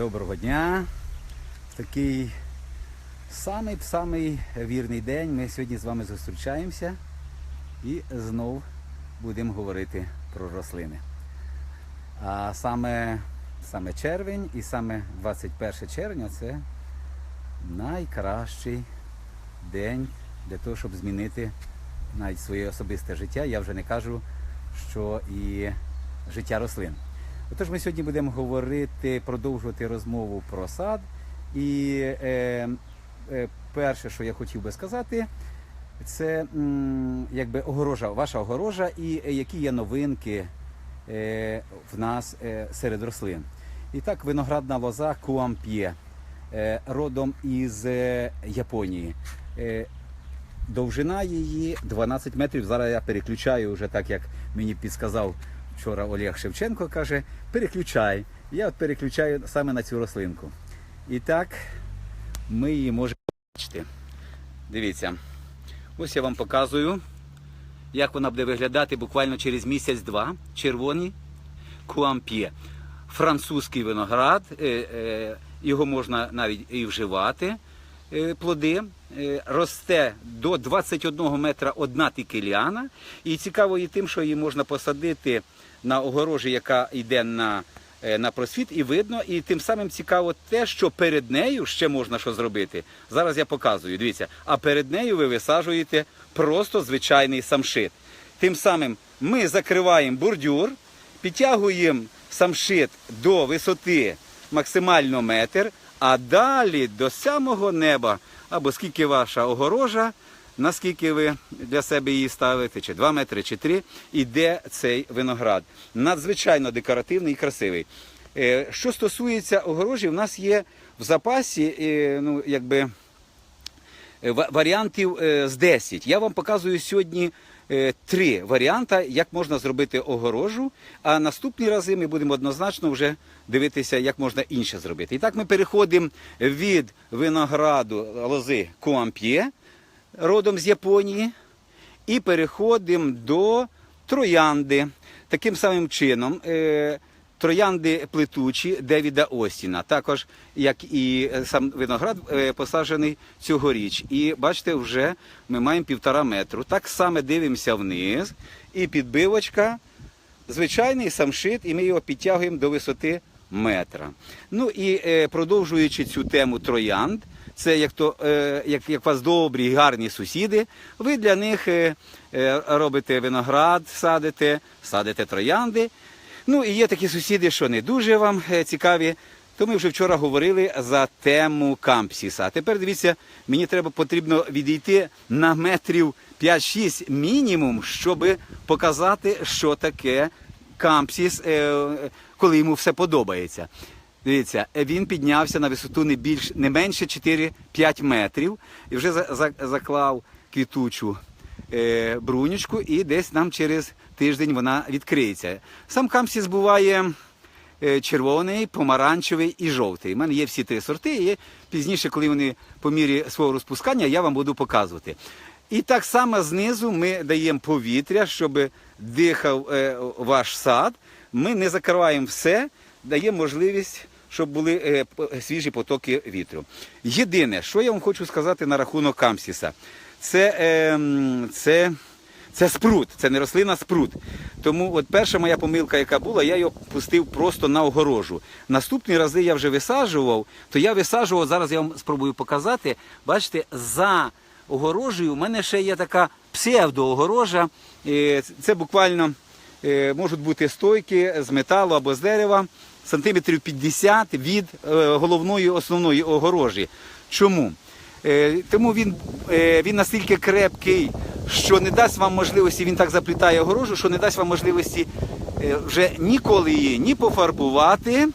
Доброго дня. Такий самий самий вірний день. Ми сьогодні з вами зустрічаємося і знов будемо говорити про рослини. А саме, саме червень і саме 21 червня це найкращий день для того, щоб змінити навіть своє особисте життя. Я вже не кажу, що і життя рослин. Отож, ми сьогодні будемо говорити, продовжувати розмову про сад. І е, е, перше, що я хотів би сказати, це м, якби огорожа, ваша огорожа і е, які є новинки е, в нас е, серед рослин. І так, виноградна лоза Куамп'є, е, родом із е, Японії. Е, Довжина її 12 метрів. Зараз я переключаю вже так, як мені підсказав вчора Олег Шевченко, каже, переключай. Я от переключаю саме на цю рослинку. І так ми її можемо бачити. Дивіться, ось я вам показую, як вона буде виглядати буквально через місяць-два. Червоний куамп'є. Французький виноград, е, е, його можна навіть і вживати. е, Плоди росте до 21 метра одна тільки. І цікаво і тим, що її можна посадити на огорожі, яка йде на, е, на просвіт, і видно. І тим самим цікаво те, що перед нею ще можна що зробити. Зараз я показую. Дивіться, а перед нею ви висаджуєте просто звичайний самшит. Тим самим ми закриваємо бордюр, підтягуємо самшит до висоти максимально метр, а далі до самого неба, або скільки ваша огорожа, наскільки ви для себе її ставите, чи 2 метри, чи 3, іде цей виноград. Надзвичайно декоративний і красивий. Е, Що стосується огорожі, в нас є в запасі, е, ну, якби, е, варіантів з 10. Я вам показую сьогодні три варіанти, як можна зробити огорожу. А наступні рази ми будемо однозначно вже дивитися, як можна інше зробити. І так ми переходимо від винограду лози Куамп'є, родом з Японії, і переходимо до троянди. Таким самим чином. е, Троянди плетучі Девіда Остіна, також як і е, сам виноград е, посаджений цьогоріч. І бачите, вже ми маємо півтора метру. Так само дивимося вниз, і підбивочка, звичайний самшит, і ми його підтягуємо до висоти метра. Ну і продовжуючи цю тему троянд, це як то е, як, як вас добрі і гарні сусіди, ви для них е, е, робите виноград, садите, садите троянди. Ну і є такі сусіди, що не дуже вам цікаві. То ми вже вчора говорили за тему кампсіса. А тепер дивіться, мені треба потрібно відійти на метрів 5-6 мінімум, щоб показати, що таке кампсіс, коли йому все подобається. Дивіться, він піднявся на висоту не більш не менше 4-5 метрів і вже за- за- заклав квітучу е, брунючку, і десь нам через тиждень вона відкриється. Сам кампсіс буває е, червоний, помаранчевий і жовтий. У мене є всі три сорти, і пізніше, коли вони по мірі свого розпускання, я вам буду показувати. І так само знизу ми даємо повітря, щоб дихав е, ваш сад. Ми не закриваємо все, даємо можливість, щоб були е, свіжі потоки вітру. Єдине, що я вам хочу сказати на рахунок камсіса, це, е, це, це спрут, це не рослина, спрут. Тому от перша моя помилка, яка була, я його пустив просто на огорожу. Наступні рази я вже висаджував, то я висаджував, зараз я вам спробую показати. Бачите, за огорожею у мене ще є така псевдоогорожа. Е, Це буквально е, можуть бути стойки з металу або з дерева, сантиметрів 50 від е, головної основної огорожі. Чому? Е, Тому він, е, він настільки крепкий, що не дасть вам можливості, він так заплітає огорожу, що не дасть вам можливості вже ніколи її ні пофарбувати,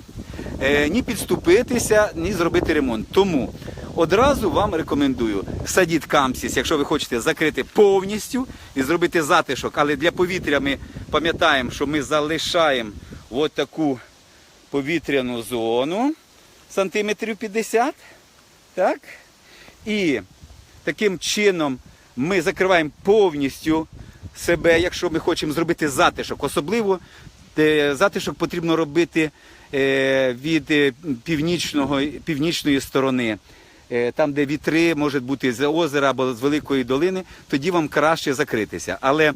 ні підступитися, ні зробити ремонт. Тому одразу вам рекомендую садіть камсіс, якщо ви хочете закрити повністю і зробити затишок. Але для повітря ми пам'ятаємо, що ми залишаємо от таку повітряну зону сантиметрів 50. Так? І таким чином ми закриваємо повністю себе, якщо ми хочемо зробити затишок. Особливо е, затишок потрібно робити е, від е, північного, північної сторони, там, де вітри можуть бути з озера або з великої долини, тоді вам краще закритися. Але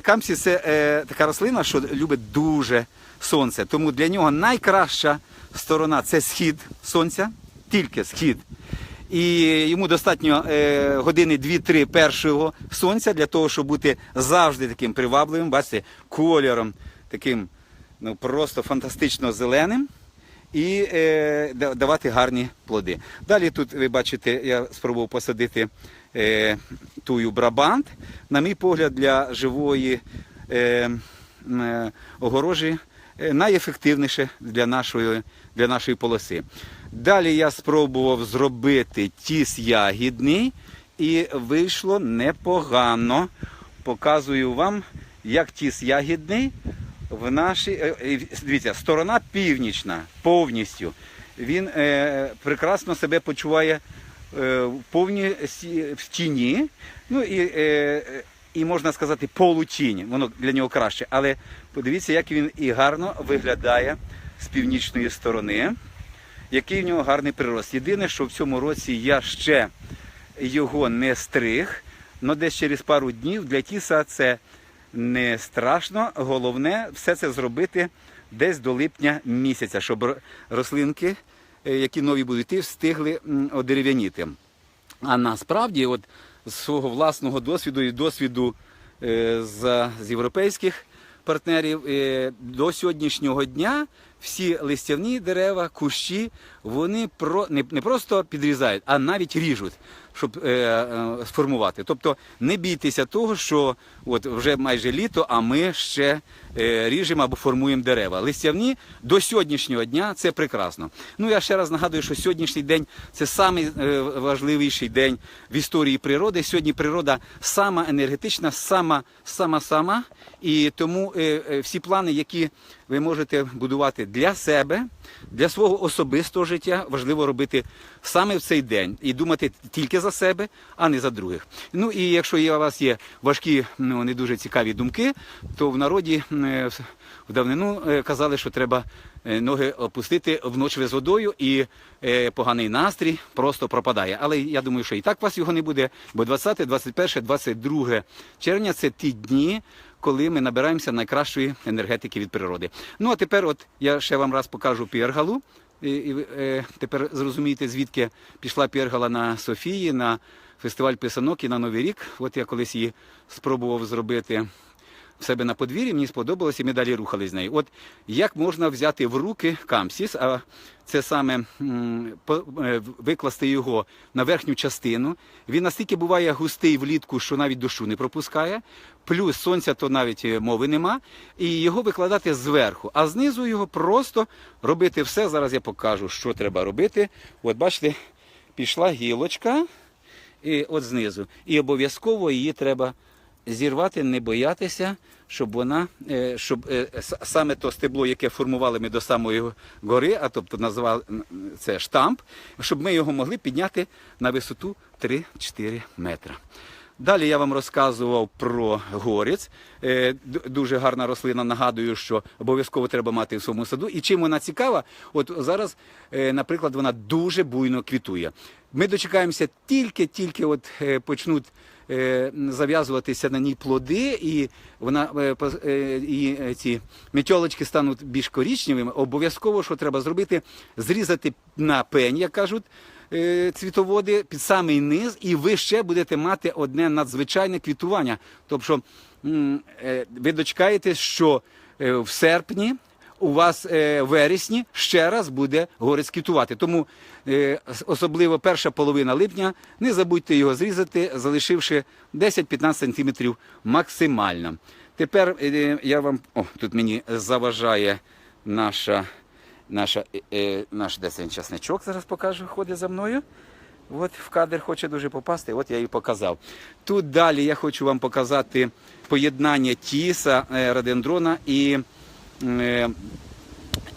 камсі це е, така рослина, що любить дуже сонце. Тому для нього найкраща сторона це схід сонця, тільки схід. І йому достатньо е, години 2-3 першого сонця для того, щоб бути завжди таким привабливим, бачите, кольором, таким ну, просто фантастично зеленим і е, давати гарні плоди. Далі тут ви бачите, я спробував посадити е, тую брабант. На мій погляд, для живої е, е, огорожі е, найефективніше для нашої, для нашої полоси. Далі я спробував зробити тіс ягідний і вийшло непогано. Показую вам, як тіс ягідний в нашій. е, е, Дивіться, сторона північна повністю. Він е, прекрасно себе почуває е, сі- в тіні. Ну і, е, і можна сказати, полутінь. Воно для нього краще. Але подивіться, як він і гарно виглядає з північної сторони. Який в нього гарний прирост. Єдине, що в цьому році я ще його не стриг, але десь через пару днів для тіса це не страшно. Головне все це зробити десь до липня місяця, щоб рослинки, які нові будуть йти, встигли одерев'яніти. А насправді, от з свого власного досвіду і досвіду е, з, з європейських партнерів, е, до сьогоднішнього дня всі листяні дерева, кущі, вони про, не, не просто підрізають, а навіть ріжуть, щоб е, е, сформувати. Тобто не бійтеся того, що от вже майже літо, а ми ще е, ріжемо або формуємо дерева. Листявні до сьогоднішнього дня це прекрасно. Ну я ще раз нагадую, що сьогоднішній день це самий е, день в історії природи. Сьогодні природа сама енергетична, сама сама сама. І тому е, е, всі плани, які ви можете будувати для себе, для свого особистого життя, важливо робити саме в цей день і думати тільки за себе, а не за других. Ну і якщо у вас є важкі, ну не дуже цікаві думки, то в народі е, в- давнину е, казали, що треба е, ноги опустити вночі з водою, і поганий настрій просто пропадає. Але я думаю, що і так у вас його не буде, бо 20, 21, 22 червня це ті дні, коли ми набираємося найкращої енергетики від природи. Ну а тепер, от я ще вам раз покажу піргалу. І, і е, тепер зрозумієте, звідки пішла піргала на Софії, на фестиваль писанок і на Новий рік. От я колись її спробував зробити в себе на подвір'ї, мені сподобалось, і ми далі рухались з нею. От як можна взяти в руки камсіс, а це саме е, викласти його на верхню частину. Він настільки буває густий влітку, що навіть дощу не пропускає. Плюс сонця то навіть е, мови нема. І його викладати зверху, а знизу його просто робити все. Зараз я покажу, що треба робити. От бачите, пішла гілочка, і от знизу. І обов'язково її треба зірвати, не боятися, щоб вона, е, щоб е, саме то стебло, яке формували ми до самої гори, а тобто називали це штамп, щоб ми його могли підняти на висоту 3-4 метра. Далі я вам розказував про горець. Е, Дуже гарна рослина. Нагадую, що обов'язково треба мати в своєму саду. І чим вона цікава? От зараз, е, наприклад, вона дуже буйно квітує. Ми дочекаємося тільки-тільки от е, почнуть зав'язуватися на ній плоди, і вона і ці метьолочки стануть більш корічневими. Обов'язково, що треба зробити, зрізати на пень, як кажуть. Е, Цвітоводи під самий низ, і ви ще будете мати одне надзвичайне квітування. Тобто е, ви дочекаєтесь, що е, в серпні у вас в вересні ще раз буде горець квітувати. Тому особливо перша половина липня не забудьте його зрізати, залишивши 10-15 сантиметрів максимально. Тепер я вам. О, тут мені заважає наша, наша, е, е, наш десень часничок, зараз покажу, ходить за мною. От в кадр хоче дуже попасти, от я і показав. Тут далі я хочу вам показати поєднання тіса, е, родендрона і е,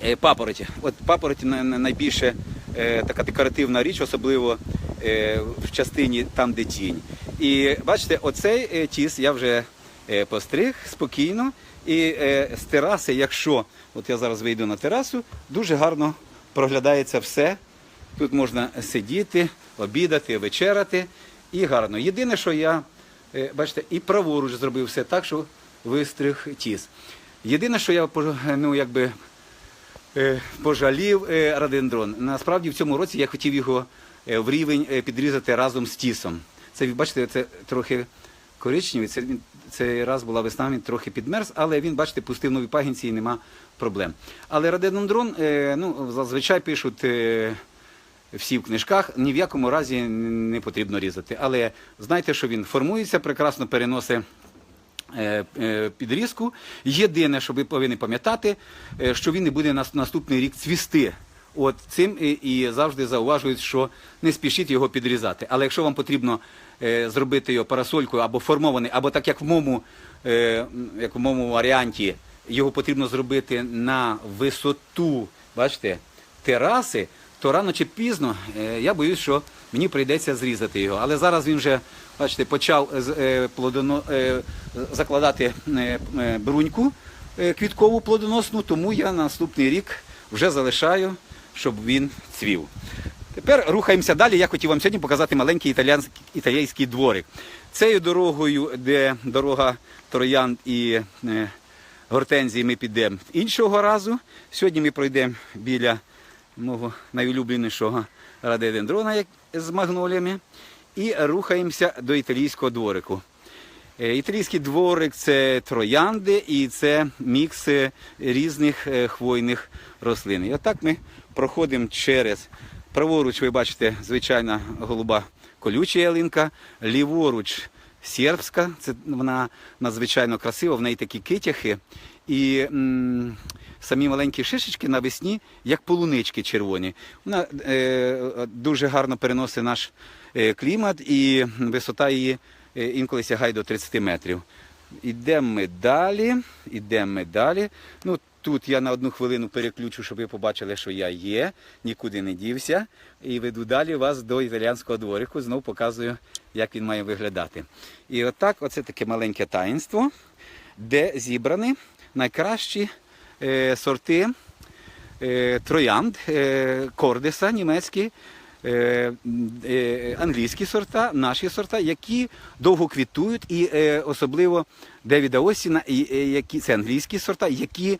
е, папороті. От папороті на- на- найбільше е, така декоративна річ, особливо е, в частині там, де тінь. І бачите, оцей е, тіс я вже постриг спокійно. І е, з тераси, якщо от я зараз вийду на терасу, дуже гарно проглядається все. Тут можна сидіти, обідати, вечеряти. І гарно. Єдине, що я, е, бачите, і праворуч зробив все так, що вистриг тіс. Єдине, що я ну, якби, е, пожалів е, рододендрон. Насправді в цьому році я хотів його е, в рівень е, підрізати разом з тісом. Це, бачите, це трохи коричневий. Це, він- цей раз була весна, він трохи підмерз, але він, бачите, пустив нові пагінці і нема проблем. Але рододендрон, е, ну, зазвичай пишуть. е, всі в книжках ні в якому разі не потрібно різати. Але знайте, що він формується, прекрасно переносить е, підрізку. Єдине, що ви повинні пам'ятати, що він не буде на наступний рік цвісти. От цим і, завжди зауважують, що не спішіть його підрізати. Але якщо вам потрібно зробити його парасолькою або формований, або так як в моєму, е, як в моєму варіанті, його потрібно зробити на висоту, бачите, тераси, то рано чи пізно е, я боюсь, що мені прийдеться зрізати його. Але зараз він вже, бачите, почав е, плодоно, е, закладати е, е, бруньку е, квіткову плодоносну, тому я наступний рік вже залишаю, щоб він цвів. Тепер рухаємося далі. Я хотів вам сьогодні показати маленький італійський дворик. Цією дорогою, де дорога троянд і е, гортензії, ми підемо іншого разу. Сьогодні ми пройдемо біля мого найулюбленішого радедендрона з магноліями. І рухаємося до італійського дворику. Е, Італійський дворик це троянди і це мікс е, різних е, хвойних рослин. І отак ми проходимо через праворуч, ви бачите, звичайна голуба колюча ялинка, ліворуч сербська, це вона надзвичайно красива, в неї такі китяхи. І м, самі маленькі шишечки навесні, як полунички червоні. Вона е, дуже гарно переносить наш е, клімат і висота її е, інколи сягає до 30 метрів. Ідемо ми далі, ідемо ми далі. Ну, тут я на одну хвилину переключу, щоб ви побачили, що я є, нікуди не дівся. І веду далі вас до італіянського дворику, знову показую, як він має виглядати. І отак, оце таке маленьке таїнство, де зібрані найкращі е, сорти е, троянд, е, кордеса німецькі, е, е, англійські сорта, наші сорта, які довго квітують, і е, особливо Девіда Осіна, і, е, які, це англійські сорта, які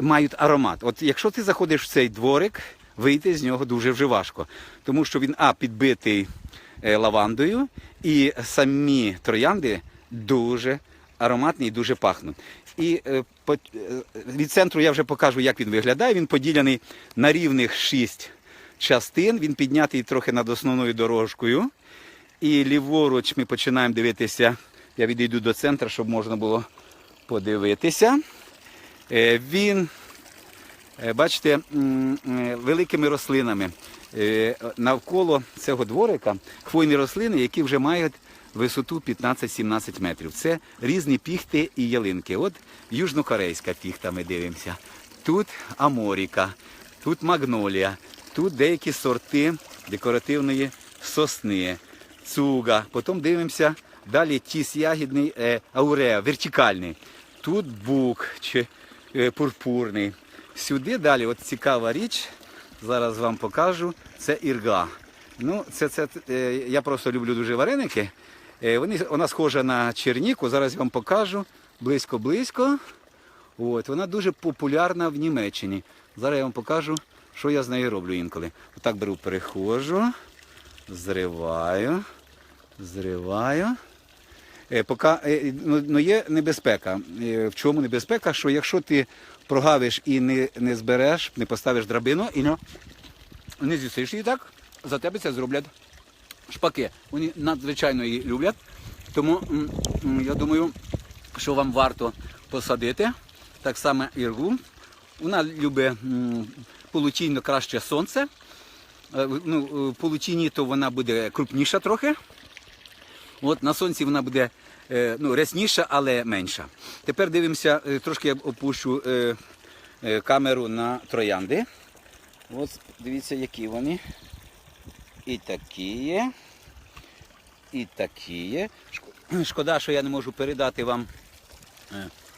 мають аромат. От якщо ти заходиш в цей дворик, вийти з нього дуже вже важко, тому що він а підбитий е, лавандою, і самі троянди дуже ароматні і дуже пахнуть. І е, е, від центру я вже покажу, як він виглядає. Він поділений на рівних шість частин. Він піднятий трохи над основною дорожкою. І ліворуч ми починаємо дивитися. Я відійду до центру, щоб можна було подивитися. Е, Він, е, бачите, великими рослинами. Е, Навколо цього дворика хвойні рослини, які вже мають висоту 15-17 метрів. Це різні піхти і ялинки. От южнокорейська піхта ми дивимося. Тут аморіка, тут магнолія, тут деякі сорти декоративної сосни, цуга. Потім дивимося далі тіс ягідний ауреа, вертикальний. Тут бук чи пурпурний. Сюди далі, от цікава річ, зараз вам покажу, це ірга. Ну, це, це, е, я просто люблю дуже вареники. Е, Вони, вона схожа на черніку, зараз я вам покажу близько-близько. От, вона дуже популярна в Німеччині. Зараз я вам покажу, що я з нею роблю інколи. Отак беру, перехожу, зриваю, зриваю. Е, Поки, е, ну, ну, є небезпека. Е, В чому небезпека? Що якщо ти прогавиш і не, не збереш, не поставиш драбину і не, не з'їсиш її так, за тебе це зроблять шпаки. Вони надзвичайно її люблять. Тому я думаю, що вам варто посадити. Так само іргу. Вона любить м, полутінно краще сонце. Е, Ну, в то вона буде крупніша трохи. От на сонці вона буде е, ну, рясніша, але менша. Тепер дивимося, е, трошки я опущу е, камеру на троянди. От дивіться, які вони. І такі є. І такі є. Шкода, що я не можу передати вам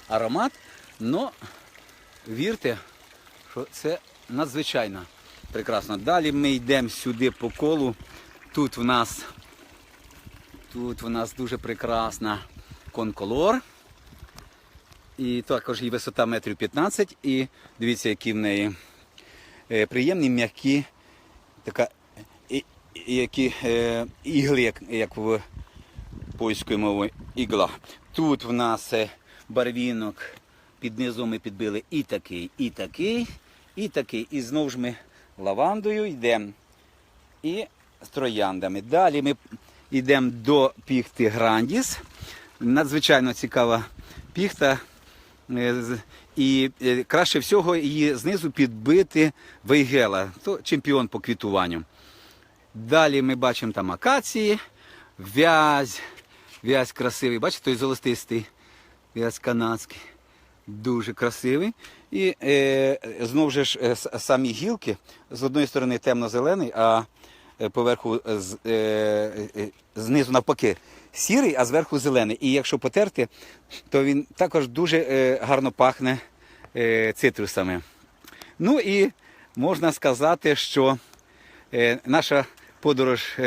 аромат. Но вірте, що це надзвичайно прекрасно. Далі ми йдемо сюди по колу. Тут в нас, тут в нас дуже прекрасна конколор. І також її висота метрів 15. І дивіться, які в неї е, приємні, м'які, така, і, які е, ігли, як, як в польською мовою ігла. Тут в нас е, барвінок під низом ми підбили і такий, і такий, і такий. І знову ж ми лавандою йдемо і з трояндами. Далі ми йдемо до піхти Грандіс. Надзвичайно цікава піхта. Е, І е, краще всього її знизу підбити вейгела, то чемпіон по квітуванню. Далі ми бачимо там акації, вязь, вязь красивий, бачите, той золотистий вязь канадський, дуже красивий. І е, знову ж е, самі гілки з одної сторони темно-зелений, а поверху е, з, е, е, знизу навпаки сірий, а зверху зелений. І якщо потерти, то він також дуже гарно пахне цитрусами. Ну і можна сказати, що наша подорож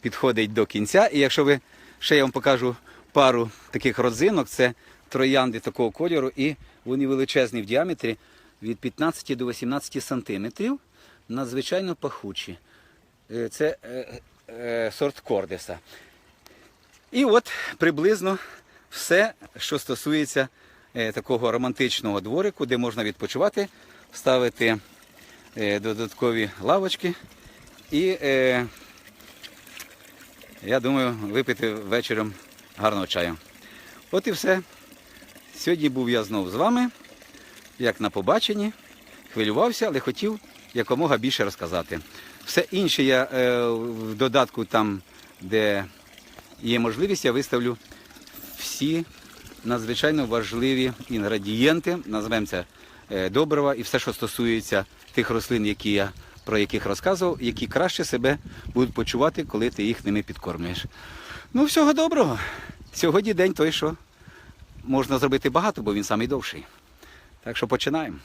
підходить до кінця. І якщо ви ще я вам покажу пару таких родзинок, це троянди такого кольору, і вони величезні в діаметрі від 15 до 18 сантиметрів, надзвичайно пахучі. Е, Це е, е, сорт кордеса. І от приблизно все, що стосується такого романтичного дворику, де можна відпочивати, ставити додаткові лавочки і, я думаю, випити вечором гарного чаю. От і все. Сьогодні був я знов з вами, як на побаченні. Хвилювався, але хотів якомога більше розказати. Все інше я е, в додатку, там, де є можливість, я виставлю всі надзвичайно важливі інгредієнти, називаємо це е, добрива і все, що стосується тих рослин, які я про яких розказував, які краще себе будуть почувати, коли ти їх ними підкормлюєш. Ну, всього доброго. Сьогодні день той, що можна зробити багато, бо він самий довший. Так що починаємо.